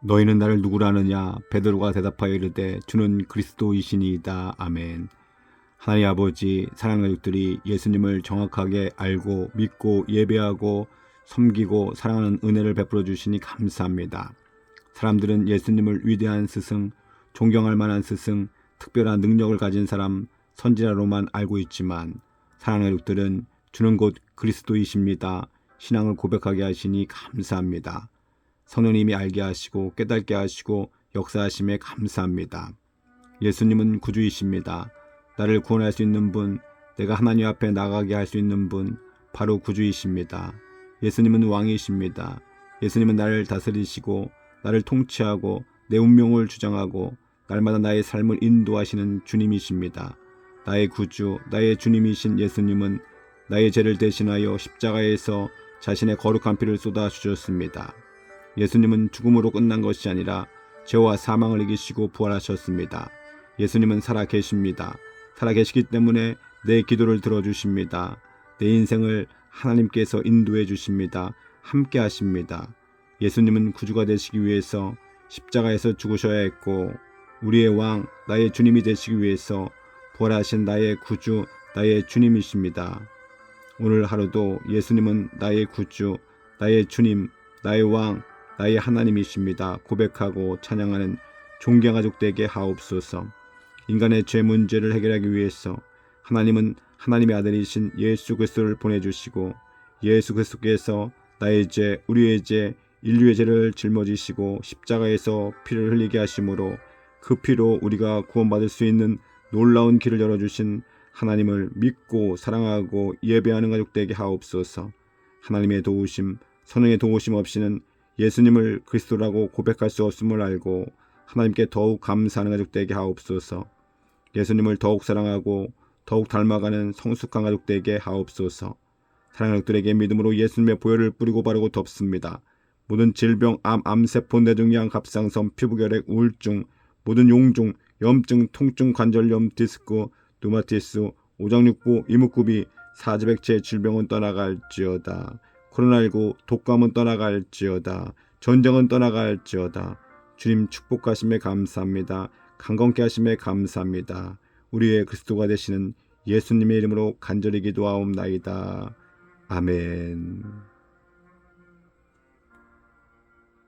너희는 나를 누구라느냐 베드로가 대답하여 이르되 주는 그리스도이시니이다 아멘 하나님 아버지 사랑하는 가족들이 예수님을 정확하게 알고 믿고 예배하고 섬기고 사랑하는 은혜를 베풀어 주시니 감사합니다. 사람들은 예수님을 위대한 스승, 존경할 만한 스승, 특별한 능력을 가진 사람, 선지자로만 알고 있지만 사랑하는 가족들은 주는 곧 그리스도이십니다. 신앙을 고백하게 하시니 감사합니다. 성령님이 알게 하시고 깨닫게 하시고 역사하심에 감사합니다. 예수님은 구주이십니다. 나를 구원할 수 있는 분, 내가 하나님 앞에 나가게 할 수 있는 분, 바로 구주이십니다. 예수님은 왕이십니다. 예수님은 나를 다스리시고, 나를 통치하고, 내 운명을 주장하고, 날마다 나의 삶을 인도하시는 주님이십니다. 나의 구주, 나의 주님이신 예수님은 나의 죄를 대신하여 십자가에서 자신의 거룩한 피를 쏟아 주셨습니다. 예수님은 죽음으로 끝난 것이 아니라 죄와 사망을 이기시고 부활하셨습니다. 예수님은 살아 계십니다. 살아 계시기 때문에 내 기도를 들어주십니다. 내 인생을 하나님께서 인도해 주십니다. 함께 하십니다. 예수님은 구주가 되시기 위해서 십자가에서 죽으셔야 했고 우리의 왕 나의 주님이 되시기 위해서 부활하신 나의 구주 나의 주님이십니다. 오늘 하루도 예수님은 나의 구주 나의 주님 나의 왕 나의 하나님이십니다. 고백하고 찬양하는 존경 가족 되게 하옵소서. 인간의 죄 문제를 해결하기 위해서 하나님은 하나님의 아들이신 예수 그리스도를 보내주시고 예수 그리스도께서 나의 죄, 우리의 죄, 인류의 죄를 짊어지시고 십자가에서 피를 흘리게 하심으로 그 피로 우리가 구원받을 수 있는 놀라운 길을 열어주신 하나님을 믿고 사랑하고 예배하는 가족 되게 하옵소서. 하나님의 도우심, 선행의 도우심 없이는 예수님을 그리스도라고 고백할 수 없음을 알고 하나님께 더욱 감사하는 가족 되게 하옵소서. 예수님을 더욱 사랑하고 더욱 닮아가는 성숙한 가족 되게 하옵소서. 사랑하는 가족들에게 믿음으로 예수님의 보혈을 뿌리고 바르고 덮습니다. 모든 질병, 암, 암세포, 뇌종양, 갑상선, 피부결핵, 우울증, 모든 용종, 염증, 통증, 관절염, 디스크, 누마티스, 오장육부, 이목구비, 사지백체 질병은 떠나갈지어다. 코로나19 독감은 떠나갈지어다. 전쟁은 떠나갈지어다. 주님 축복하심에 감사합니다. 강건케 하심에 감사합니다. 우리의 그리스도가 되시는 예수님의 이름으로 간절히 기도하옵나이다. 아멘.